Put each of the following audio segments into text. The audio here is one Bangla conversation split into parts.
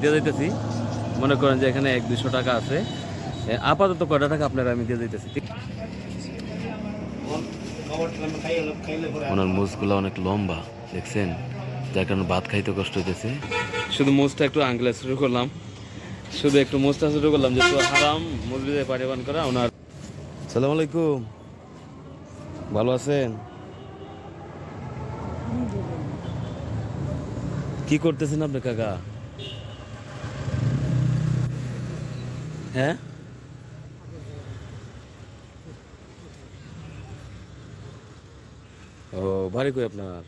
দিয়ে যাইতেছি মনে করেন যে এখানে এক দুশো টাকা আছে। আপাতত কয়টা টাকা আপনারা আমি দিয়ে ঠিক ওনার মুজগুলো অনেক লম্বা দেখছেন? যার কারণে ভাত খাইতে কষ্ট হইতেছে। শুধু মুজটা একটু আঙ্গলে শুরু করলাম। শুধু একটু মুজটা শুরু করলাম যে হারাম মুজবিদে পারিবান করা ওনার সালাম আলাইকুম। ভালো আছেন? কি করতেছেন আপনি কাকা? হ্যাঁ? ও বাড়ি কই আপনার?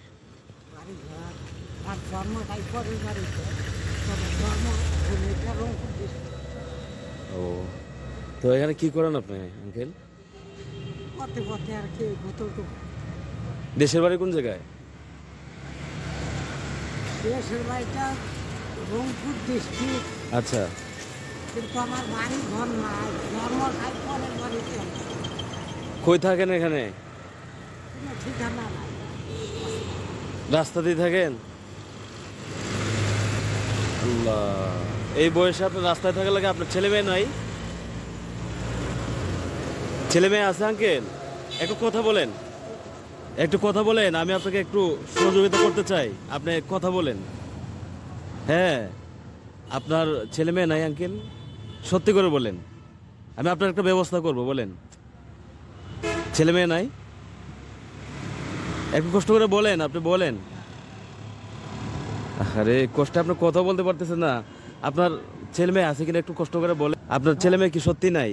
ও তো এখানে কি করেন আপনি আঙ্কেল? দেশের বাড়ি কোন জায়গায়? দেশের বাড়িটা রংপুর ডিস্ট্রিক্ট আচ্ছা। কিন্তু আমার বাড়ি ঘর নাই। জন্ম তাই পরের বাড়িতে কই থাকেন এখানে? ঠিকানা রাস্তা দিয়ে থাকেন? আল্লাহ। এই বয়সে আপনার রাস্তায় থাকা লাগে আপনার ছেলে মেয়ে নাই? ছেলে মেয়ে আছে আঙ্কেল? একটু কথা বলেন। একটু কথা বলেন আমি আপনাকে একটু সহযোগিতা করতে চাই। আপনি কথা বলেন। হ্যাঁ। আপনার ছেলে মেয়ে নাই আঙ্কেল? সত্যি করে বলেন আমি আপনার একটা ব্যবস্থা করব বলেন। ছেলে মেয়ে নাই? একটু কষ্ট করে বলেন আপনি বলেন। আরে কষ্টে আপনি কথা বলতে পারতেছেন না। আপনার ছেলে মেয়ে আছে কিনা একটু কষ্ট করে বলেন। আপনার ছেলে মেয়ে কি সত্যি নাই?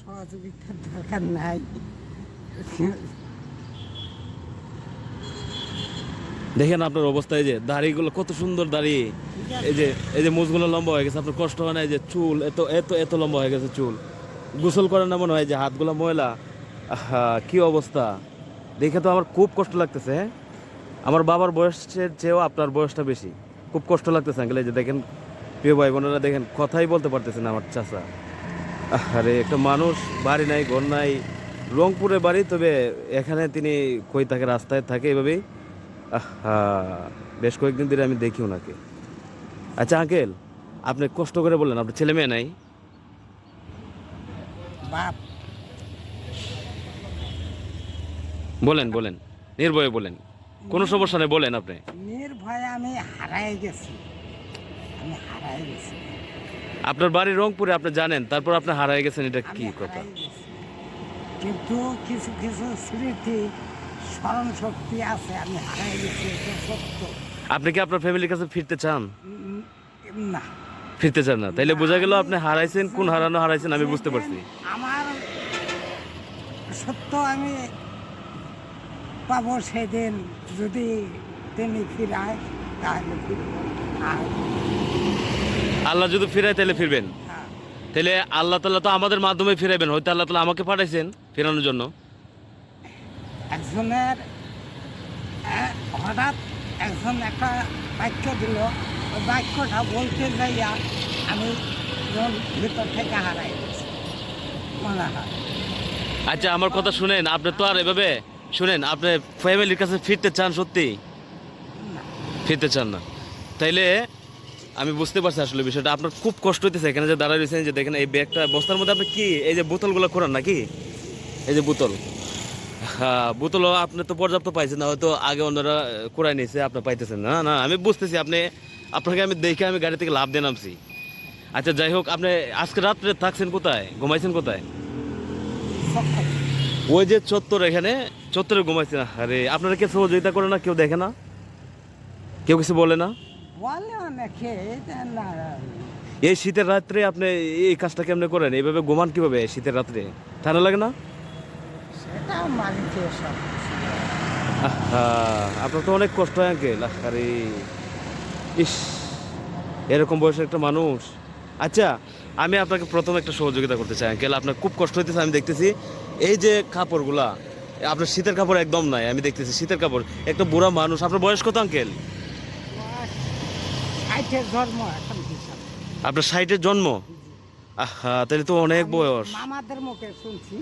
সহযোগিতার দরকার নাই। দেখেন আপনার অবস্থায় যে দাড়িগুলো কত সুন্দর দাড়ি। এই যে এই যে মুজগুলো লম্বা হয়ে গেছে, আপনার কষ্ট হয় না? এই যে চুল, এত এত এত লম্বা হয়ে গেছে চুল। গোসল করেন না মনে হয়? যে হাতগুলো ময়লা। কি অবস্থা? দেখে তো আমার খুব কষ্ট লাগতেছে হ্যাঁ? আমার বাবার বয়সের চেয়েও আপনার বয়সটা বেশি। খুব কষ্ট লাগতেছে, আঙ্কেল। এই যে দেখেন, প্রিয় ভাই বোনেরা, দেখেন, কথাই বলতে পারতেছেন আমার চাচা। আরে একটা মানুষ, বাড়ি নাই, ঘর নাই, রংপুরে বাড়ি, তবে এখানে তিনি কই থাকে, রাস্তায় থাকে, এভাবেই। আহা, বেশ কয়েকদিন ধরে আমি দেখি ওনাকে। আচ্ছা আঙ্কেল আপনি কষ্ট করে বললেন আপনার ছেলে মেয়ে নাই? বাপ। বলেন বলেন নির্ভয়ে বলেন। কোনো সমস্যা নেই বলেন আপনি। নির্ভয়ে আমি হারাই গেছি। আমি হারাই গেছি। আপনার বাড়ি রংপুরে আপনি জানেন তারপর আপনি হারায় গেছেন এটা কি কথা? কিন্তু কিছু কিছু স্মৃতি স্মরণ শক্তি আছে আমি হারাই গেছি এটা সত্য। আপনি কি আপনার ফ্যামিলির কাছে ফিরতে চান? না। ফিরতে চান না। তাইলে বোঝা গেল আপনি হারাইছেন কোন হারানো হারাইছেন আমি বুঝতে পারছি। আমার সত্য আমি পাবো সেদিন যদি তিনি ফিরায় তাহলে আল্লাহ যদি ফিরায় তাহলে ফিরবেন। হ্যাঁ, তাহলে আল্লাহ তাল্লাহ তো আমাদের মাধ্যমে ফিরাইবেন। হয়তো আল্লাহ তালা আমাকে পাঠাইছেন ফেরানোর জন্য। একজনের হঠাৎ একজন একটা বাক্য দিল। ওই বাক্যটা বলতে যাইয়া আমি মন ভিতর থেকে হারাই গেছি। মনে হয়। আচ্ছা আমার কথা শুনেন আপনি তো আর এভাবে শুনেন আপনি ফ্যামিলির কাছে ফিরতে চান সত্যি? ফিরতে চান না। তাইলে আমি বুঝতে পারছি আসলে বিষয়টা। আপনার খুব কষ্ট হইতেছে এখানে যে দাঁড়ায় রয়েছেন যে দেখেন এই ব্যাগটা বস্তার মধ্যে আপনি কি এই যে বোতলগুলো করান নাকি? এই যে বোতল। হ্যাঁ বোতলও আপনি তো পর্যাপ্ত পাইছেন না হয়তো আগে অন্যরা কোরাই নিয়েছে আপনি পাইতেছেন না। না আমি বুঝতেছি আপনি আপনাকে আমি দেখে আমি গাড়ি থেকে লাভ দিয়ে নামছি। আচ্ছা যাই হোক আপনি আজকে রাত্রে থাকছেন কোথায়? ঘুমাইছেন কোথায়? ওই যে চত্বর এখানে চত্বরে ঘুমাইছেন। আরে আপনারা কেউ সহযোগিতা করে না কেউ দেখে না? কেউ কিছু বলে না? এই শীতের রাত্রে আপনি এই কাজটা কেমনে করেন? এইভাবে ঘুমান কীভাবে শীতের রাত্রে? ঠান্ডা লাগে না? সব। আপনার তো অনেক কষ্ট হয় আঙ্কেল। আরে ইস এরকম বয়সের একটা মানুষ। আচ্ছা আমি আপনাকে প্রথম একটা সহযোগিতা করতে চাই আঙ্কেল। আপনার খুব কষ্ট হইতেছে আমি দেখতেছি। এই যে কাপড়গুলা আপনার শীতের কাপড় একদম নাই আমি দেখতেছি শীতের কাপড়। একটা বুড়া মানুষ আপনার বয়স কত আঙ্কেল? আপনার সাইটের জন্ম? আহা তাহলে তো অনেক বয়স। মামাদের মুখে শুনছি।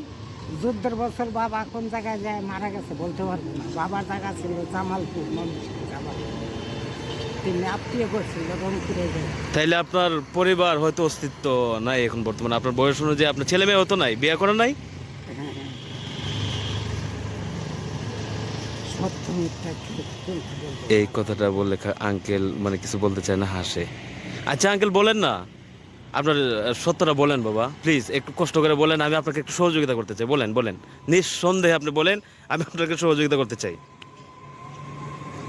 যুদ্ধের বছর বাবা কোন জায়গায় যায় মারা গেছে বলতে পারব না। বাবার জায়গা ছিল জামালপুর মানুষ জামালপুর। তিনি আত্মীয় করছিল রংপুরে তাইলে আপনার পরিবার হয়তো অস্তিত্ব নাই এখন বর্তমানে। আপনার বয়স অনুযায়ী আপনার ছেলে মেয়ে হতো নাই বিয়ে করেন নাই? কোনটা বলব? এই কথাটা বললে আঙ্কেল মানে কিছু বলতে চায় না হাসে। আচ্ছা আঙ্কেল বলেন না। আপনার সত্যটা বলেন বাবা। প্লিজ একটু কষ্ট করে বলেন আমি আপনাকে একটু সহযোগিতা করতে চাই। বলেন বলেন। নিঃসন্দেহে আপনি বলেন আমি আপনাকে সহযোগিতা করতে চাই।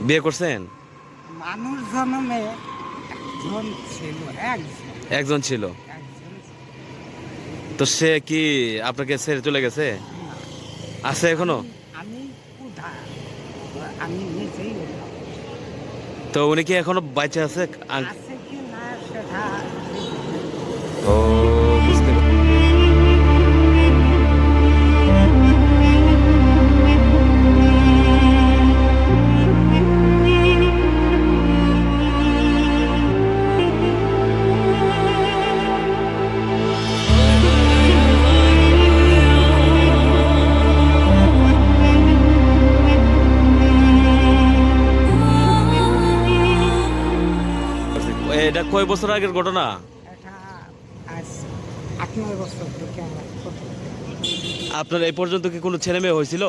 বিয়ে করছেন? মানুষ জন্মে একজন ছিল একজন। ছিল। তো সে কি আপনাকে ছেড়ে চলে গেছে? আছে এখনও? তো উনি কি এখনও বাইচে আছে? বুঝতে এটা কয় বছর আগের ঘটনা? আট নয় বছর থেকে আমার আপনার এই পর্যন্ত কি কোনো ছেলে মেয়ে হয়েছিল?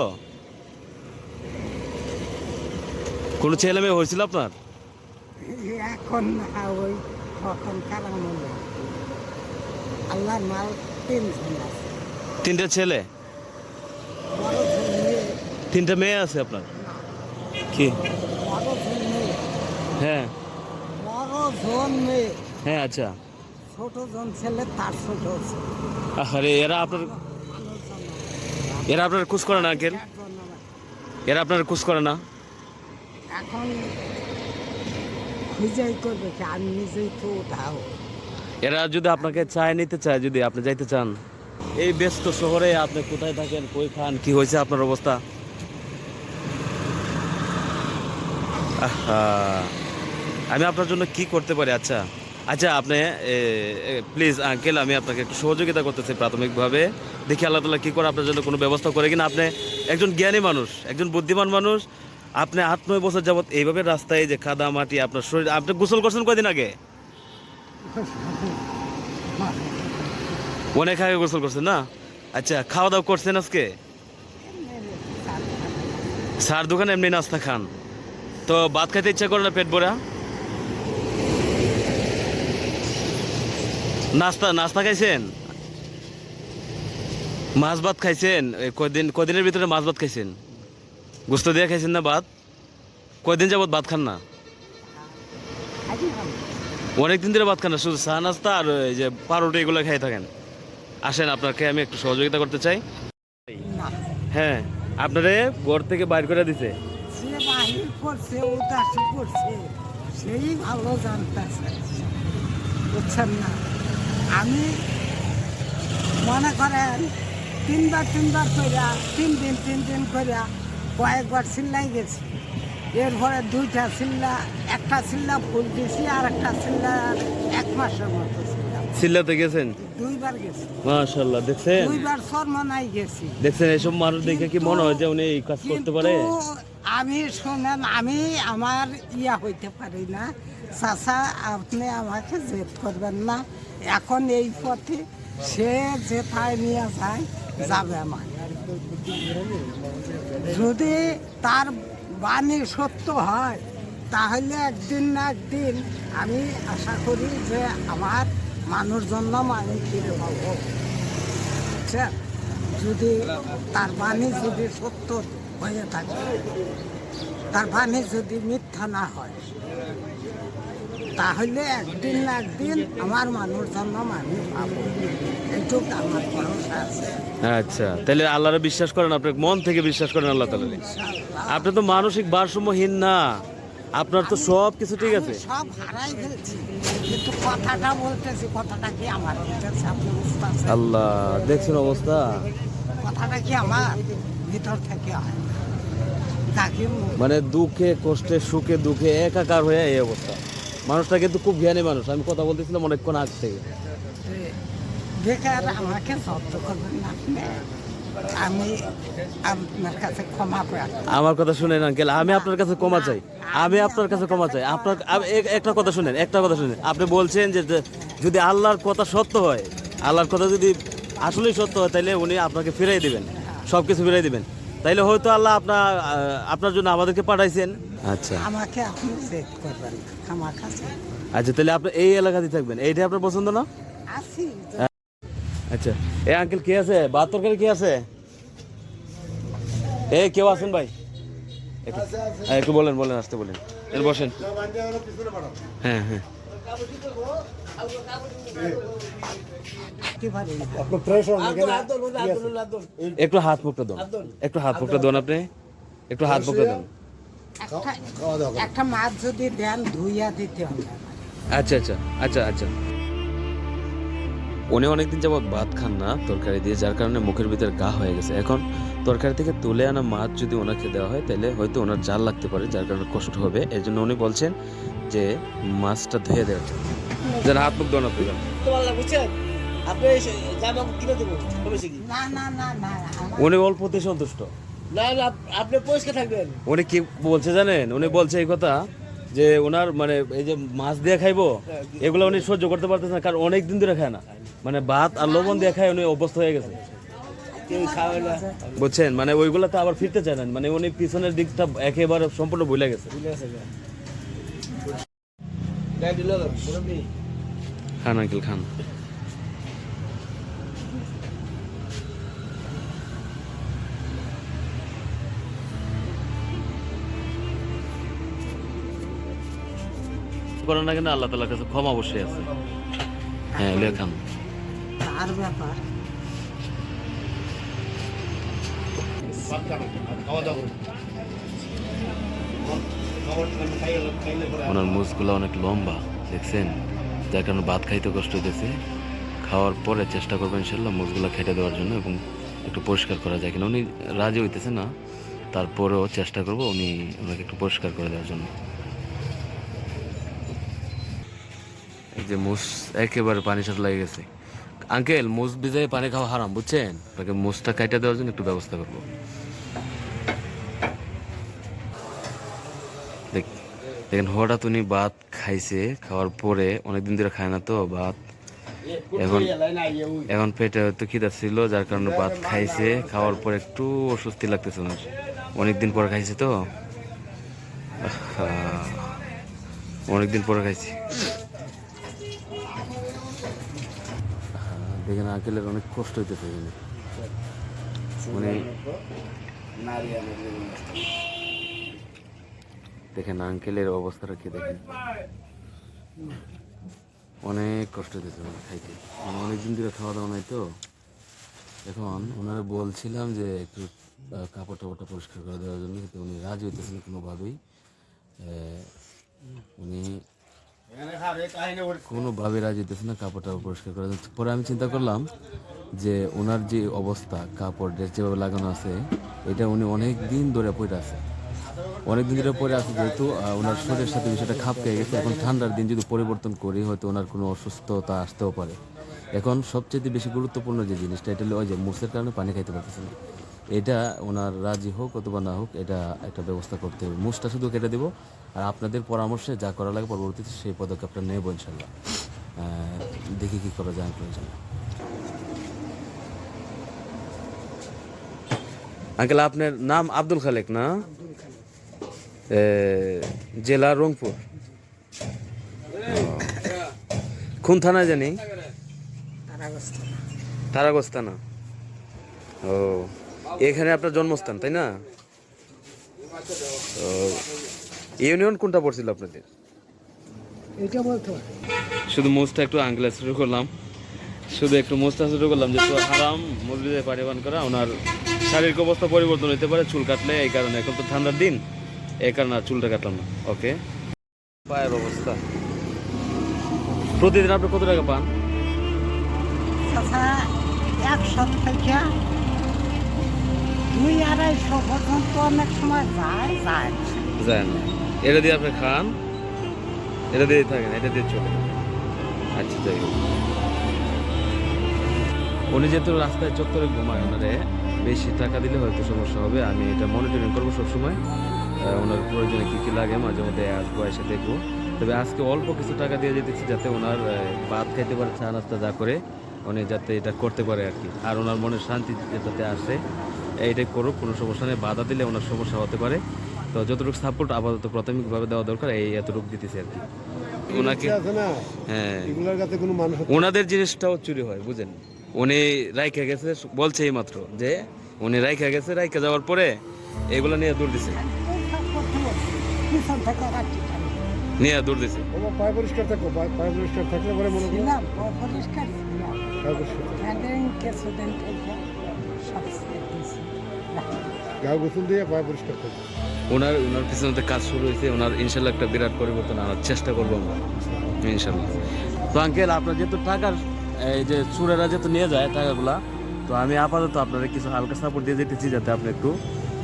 কোনো ছেলে মেয়ে হয়েছিল আপনার? এখন না ওই আল্লাহর মাল আছে। তিনটে ছেলে? তিনটে মেয়ে আছে আপনার? কি? হ্যাঁ। হ্যাঁ আচ্ছা। ছোট জন ছেলে তার ছোট আরে এরা আপনার এরা আপনার খুশ করে না আঙ্কেল? এরা আপনার খুশ করে না? এখন খুঁজাই করবে আমি নিজেই তো উঠাও এরা যদি আপনাকে চায় নিতে চায় যদি আপনি যাইতে চান এই ব্যস্ত শহরে আপনি কোথায় থাকেন কই খান কি হয়েছে আপনার অবস্থা? আমি আপনার জন্য কি করতে পারি? আচ্ছা। আচ্ছা আপনি প্লিজ আঙ্কেল আমি আপনাকে একটু সহযোগিতা করতেছি প্রাথমিকভাবে। দেখি আল্লাহ তালা কী করে আপনার জন্য কোনো ব্যবস্থা করে কিনা। আপনি একজন জ্ঞানী মানুষ, একজন বুদ্ধিমান মানুষ। আপনি আট নয় বছর যাবত এইভাবে রাস্তায় যে কাদা মাটি আপনার শরীর, আপনি গোসল করছেন কয়দিন আগে? অনেক আগে গোসল করছেন না? আচ্ছা খাওয়া দাওয়া করছেন আজকে? সার দোকানে এমনি নাস্তা খান। তো ভাত খাইতে ইচ্ছা করে না পেট ভরা? নাস্তা নাস্তা খাইছেন? মাছ ভাত খাইছেন? এই কয়দিন কয়দিনের ভিতরে মাছ ভাত খাইছেন? গুস্ত দিয়ে খাইছেন না ভাত? কয়দিন যাবত ভাত খান না? অনেক দিন ধরে ভাত খান না শুধু চা নাস্তা আর এই যে পাউরুটি এগুলো খাই থাকেন। আসেন আপনাকে আমি একটু সহযোগিতা করতে চাই। হ্যাঁ আপনারে ঘর থেকে বাইর করে দিছে। সেই ভালো জানতেছে। বুঝছেন না? আমি মনে করেন তিনবার তিনবার করিয়া তিন দিন তিন দিন করিয়া কয়েকবার চিল্লাই গেছি। এরপরে দুইটা চিল্লা একটা চিল্লা ফুল দিছি আর একটা চিল্লা এক মাসের মতো সিল্লাতে গেছেন? দুইবার গেছি। মাশাল্লাহ দেখছেন? দুইবার শর্মনাই গেছি। দেখছেন এইসব মানুষ দেখে কি মনে হয় যে উনি এই কাজ করতে পারে? আমি শোনেন আমি আমার ইয়া হইতে পারি না। চাচা আপনি আমাকে জেদ করবেন না। এখন এই পথে সে যেথায় নিয়ে যায়, যাবে আমার। যদি তার বাণী সত্য হয়, তাহলে একদিন না একদিন আমি আশা করি যে আমার মানুষ জন্য আমি ফিরে পাবো। বুঝছেন যদি তার বাণী যদি সত্য হয়ে থাকে, তার বাণী যদি মিথ্যা না হয় তাহলে একদিন না একদিন আমার মানুষ জন্য আমি পাবো। এইটুকু আমার ভরসা আছে। আচ্ছা তাহলে আল্লাহরে বিশ্বাস করেন আপনি মন থেকে বিশ্বাস করেন আল্লাহ ইনশাআল্লাহ। আপনি তো মানসিক ভারসাম্যহীন না আপনার তো সব কিছু ঠিক আছে। সব হারাই ফেলছি কিন্তু কথাটা বলতেছি কথাটা কি আমার আপনি বুঝতে আল্লাহ দেখছেন অবস্থা? কথাটা কি আমার ভিতর থেকে হয়? মানে দুঃখে কষ্টে সুখে দুঃখে একাকার হয়ে এই অবস্থা। মানুষটা কিন্তু খুব জ্ঞানী মানুষ। আমি কথা বলতেছিলাম অনেকক্ষণ আগ থেকে। বেকার আমাকে জব্দ করবেন না আমি আপনার কাছে ক্ষমা আমার কথা শুনেন আঙ্কেল আমি আপনার কাছে ক্ষমা চাই। আমি আপনার কাছে ক্ষমা চাই। আপনার একটা কথা শুনেন একটা কথা শুনেন। আপনি বলছেন যে যে যদি আল্লাহর কথা সত্য হয় আল্লাহর কথা যদি আসলেই সত্য হয় তাহলে উনি আপনাকে ফিরাই দিবেন। সব কিছু ফিরাই দিবেন। তাইলে হয়তো আল্লাহ আপনার আপনার জন্য আমাদেরকে পাঠাইছেন। আচ্ছা। আমাকে আপনি চেক করবেন ক্ষমা কাছে। আচ্ছা তাহলে আপনি এই এলাকাতেই থাকবেন। এইটাই আপনার পছন্দ না? আছি আচ্ছা। এ আঙ্কেল কে আছে? ভাত তরকারি কে আছে? এ কেউ আছেন ভাই? একটু হ্যাঁ, বলেন বলেন আসতে বলেন। এর বসেন। হ্যাঁ হ্যাঁ। একটু হাত মুখটা দেন একটু হাত মুখটা দেন আপনি। একটু হাত মুখটা দেন একটা একটা মাছ যদি দেন ধুইয়া দিতে হবে আচ্ছা আচ্ছা আচ্ছা আচ্ছা। উনি অনেকদিন যাবৎ ভাত খান না তরকারি দিয়ে যার কারণে মুখের ভিতরে গা হয়ে গেছে। এখন তরকারি থেকে তুলে আনা মাছ যদি ওনাকে দেওয়া হয় তাহলে হয়তো ওনার জাল লাগতে পারে যার কারণে কষ্ট হবে। এই জন্য উনি বলছেন যে মাছটা ধুয়ে দেওয়ার জন্য। যেন হাত মুখ দেন তোমার বুঝছেন? আপনি জামা কিনে দেবো কমেছে কি? না না না না আমার উনি অল্পতে সন্তুষ্ট। না না আপনি পরিষ্কার থাকবেন। উনি কি বলছে জানেন? উনি বলছে এই কথা যে ওনার মানে এই যে মাছ দিয়ে খাইবো এগুলো উনি সহ্য করতে পারতেছে না কারণ অনেক দিন ধরে খায় না। মানে ভাত আর লবণ দিয়ে খায় উনি অভ্যস্ত হয়ে গেছে। বুঝছেন? মানে ওইগুলোতে আবার ফিরতে চায় না। মানে উনি পিছনের দিকটা একেবারে সম্পূর্ণ ভুলে গেছে। খান আঙ্কেল খান। করেন না কেন আল্লাহ তালার কাছে ক্ষমা অবশ্যই আছে। হ্যাঁ লেখান খান। তার ব্যাপার। ওনার মুখগুলো অনেক লম্বা দেখছেন? যার কারণে ভাত খাইতে কষ্ট হইতেছে। খাওয়ার পরে চেষ্টা করবেন ইনশাল্লাহ মুখগুলো খেটে দেওয়ার জন্য এবং একটু পরিষ্কার করা যায় কিনা। উনি রাজি হইতেছে না তারপরেও চেষ্টা করব উনি ওনাকে একটু পরিষ্কার করে দেওয়ার জন্য। যে মুস একেবারে পানির সাথে লেগে গেছে। আঙ্কেল মুস ভিজায় পানি খাওয়া হারাম, বুঝছেন? তাকে মুসটা কাইটা দেওয়ার জন্য একটু ব্যবস্থা করব। দেখ- দেখেন, হঠাৎ উনি ভাত খাইছে, খাওয়ার পরে অনেকদিন ধরে খায় না তো ভাত। এখন এখন পেটে হয়তো খিদা ছিল, যার কারণে ভাত খাইছে, খাওয়ার পর একটু অস্বস্তি লাগতেছে ওনার। অনেকদিন পরে খাইছে তো? অনেকদিন পরে খাইছি। আহা, দেখেন আঙ্কেলের অনেক কষ্ট হইতেছে এখানে। মানে দেখেন আঙ্কেলের অবস্থাটা কি দেখেন। অনেক কষ্ট দিতে হবে খাইতে। মানে অনেক দিন ধরে খাওয়া দাওয়া নাই তো। এখন ওনারা বলছিলাম যে একটু কাপড় টাপড়টা পরিষ্কার করে দেওয়ার জন্য কিন্তু উনি রাজি হইতেছেন কোনোভাবেই উনি কোনোভাবে রাজি হইতেছে না কাপড় টাপড় পরিষ্কার করে। পরে আমি চিন্তা করলাম যে ওনার যে অবস্থা কাপড় ড্রেস যেভাবে লাগানো আছে, এটা উনি অনেক দিন ধরে পড়ে আছে। অনেক দিন ধরে পরে আছে যেহেতু ওনার শরীরের সাথে বিষয়টা খাপ খেয়ে গেছে। এখন ঠান্ডার দিন যদি পরিবর্তন করি, হয়তো ওনার কোনো অসুস্থতা আসতেও পারে। এখন সবচেয়ে বেশি গুরুত্বপূর্ণ যে জিনিসটা, এটা হলো ওই যে মুসের কারণে পানি খাইতে পারতেছে না। এটা ওনার রাজি হোক অথবা না হোক, এটা একটা ব্যবস্থা করতে হবে। মুসটা শুধু কেটে দেবো আর আপনাদের পরামর্শে যা করা লাগে পরবর্তীতে সেই পদক্ষেপটা নেব ইনশাল্লাহ। দেখি কি করা যায় ইনশাল্লাহ আঙ্কেল, আপনার নাম আব্দুল খালেক না? জেলা রংপুর। কোন থানায় জানি? তার অবস্থা থানা ও। এখানে আপনার জন্মস্থান, তাই না? ও। ইউনিয়ন কোনটা পড়ছিল আপনাদের? এটা বলতে শুধু মোজটা একটু আঙ্গেলা শুরু করলাম। শুধু একটু মোজটা শুরু করলাম যে তো হারাম মসজিদে পারিবান করা ওনার শারীরিক অবস্থা পরিবর্তন হতে পারে চুল কাটলে এই কারণে। এখন তো ঠান্ডার দিন এই কারণে আর চুলটা কাটলাম না। ওকে পায়ের অবস্থা। প্রতিদিন আপনি কত টাকা পান? থেকে দুই আড়াইশো পর্যন্ত অনেক সময় যায় যায় যায় না। এটা দিয়ে আপনি খান। এটা দিয়ে থাকেন, এটা দিয়ে চলে আচ্ছা যাই। উনি যেহেতু রাস্তায় চত্বরে ঘুমায়, ওনারে বেশি টাকা দিলে হয়তো সমস্যা হবে। আমি এটা মনিটরিং করব সবসময়। ওনার প্রয়োজনে কী কী লাগে, মাঝে মধ্যে আসব, এসে দেখব। তবে আজকে অল্প কিছু টাকা দিয়ে যেতেছি যাতে ওনার ভাত খাইতে পারে, চা নাস্তা যা করে, উনি যাতে এটা করতে পারে আর কি। আর ওনার মনের শান্তি যাতে আসে, এইটাই করুক, কোনো সমস্যা নেই। বাধা দিলে ওনার সমস্যা হতে পারে। তো যতটুকু সাপোর্ট আপাতত প্রাথমিকভাবে দেওয়া দরকার এই এতটুকু দিতেছে আর কি। ওনাকে না? হ্যাঁ। ওনাদের জিনিসটাও চুরি হয় বুঝেন। উনি রাইখা গেছে বলছে এই মাত্র যে উনি রাইখা গেছে রাইখা যাওয়ার পরে এগুলো নিয়ে দূর দিছে। নিয়ে দূর দিছে। পায়ে পরিষ্কার থাকো পায়ে পরিষ্কার থাকলে পরে মনে করো পরিষ্কার গা গোসল দিয়ে পরিষ্কার থাকো ওনার ওনার কাজ শুরু হয়েছে ওনার ইনশাল্লাহ একটা বিরাট পরিবর্তন আনার চেষ্টা করব আমরা। ইনশাল্লাহ। তো আঙ্কেল আপনার যেহেতু টাকার এই যে চুরেরা যেহেতু নিয়ে যায় টাকাগুলা তো আমি আপাতত আপনারা কিছু হালকা সাপোর্ট দিয়ে যেতেছি যাতে আপনি একটু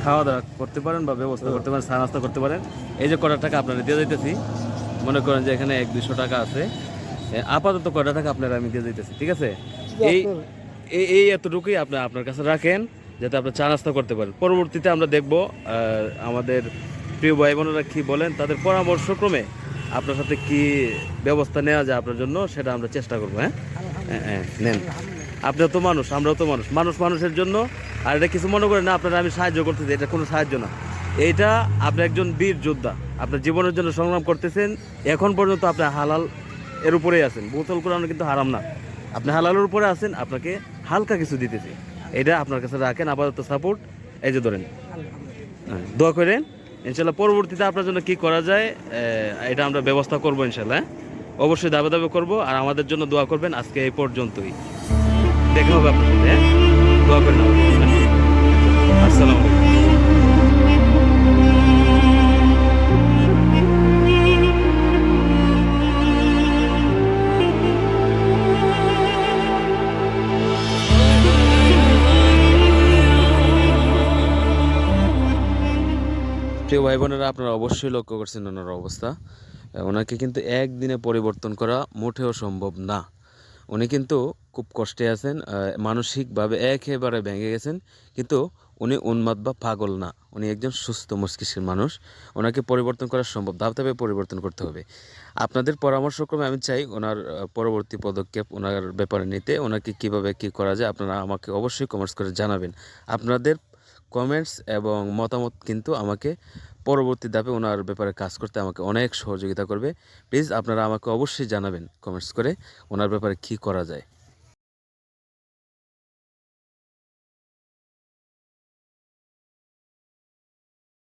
খাওয়া দাওয়া করতে পারেন বা ব্যবস্থা করতে পারেন চা নাস্তা করতে পারেন। এই যে কটা টাকা আপনারা দিয়ে যেতেছি মনে করেন যে এখানে এক দুশো টাকা আছে। আপাতত কটা টাকা আপনারা আমি দিয়ে যেতেছি ঠিক আছে? এই এই এতটুকুই আপনি আপনার কাছে রাখেন। যাতে আপনার চা নাস্তা করতে পারেন পরবর্তীতে আমরা দেখব আমাদের প্রিয় ভাই বোনেরা কী বলেন, তাদের পরামর্শক্রমে আপনার সাথে কি ব্যবস্থা নেওয়া যায় আপনার জন্য, সেটা আমরা চেষ্টা করব হ্যাঁ? হ্যাঁ হ্যাঁ নেন। আপনিও তো মানুষ, আমরাও তো মানুষ। মানুষ মানুষের জন্য, আর এটা কিছু মনে করেন না, আপনারা আমি সাহায্য করতেছি, এটা কোনো সাহায্য না। এইটা আপনি একজন বীর যোদ্ধা, আপনার জীবনের জন্য সংগ্রাম করতেছেন, এখন পর্যন্ত আপনি হালাল এর উপরেই আছেন। বোতল কোরআন কিন্তু হারাম না। আপনি হালালের উপরে আছেন, আপনাকে হালকা কিছু দিতেছি। এটা আপনার কাছে রাখেন আপাতত সাপোর্ট এই যে ধরেন। হ্যাঁ, দোয়া করেন। ইনশাল্লাহ পরবর্তীতে আপনার জন্য কি করা যায় এটা আমরা ব্যবস্থা করব ইনশাল্লাহ হ্যাঁ? অবশ্যই দাবে দাবে করব আর আমাদের জন্য দোয়া করবেন আজকে এই পর্যন্তই। দেখা হবে আপনার সাথে হ্যাঁ? দোয়া করেন আসসালামাইকুম প্রিয় ভাই বোনেরা আপনারা অবশ্যই লক্ষ্য করছেন ওনার অবস্থা। ওনাকে কিন্তু একদিনে পরিবর্তন করা মোটেও সম্ভব না। উনি কিন্তু খুব কষ্টে আছেন মানসিকভাবে একেবারে ভেঙে গেছেন, কিন্তু উনি উন্মাদ বা পাগল না। উনি একজন সুস্থ মস্তিষ্কের মানুষ। ওনাকে পরিবর্তন করা সম্ভব ধাপে পরিবর্তন করতে হবে। আপনাদের পরামর্শক্রমে আমি চাই ওনার পরবর্তী পদক্ষেপ, ওনার ব্যাপারে নিতে, ওনাকে কীভাবে কি করা যায়, আপনারা আমাকে অবশ্যই কমেন্টস করে জানাবেন। আপনাদের কমেন্টস এবং মতামত কিন্তু আমাকে পরবর্তী ধাপে ওনার ব্যাপারে কাজ করতে আমাকে অনেক সহযোগিতা করবে। প্লিজ আপনারা আমাকে অবশ্যই জানাবেন কমেন্টস করে ওনার ব্যাপারে কী করা যায়।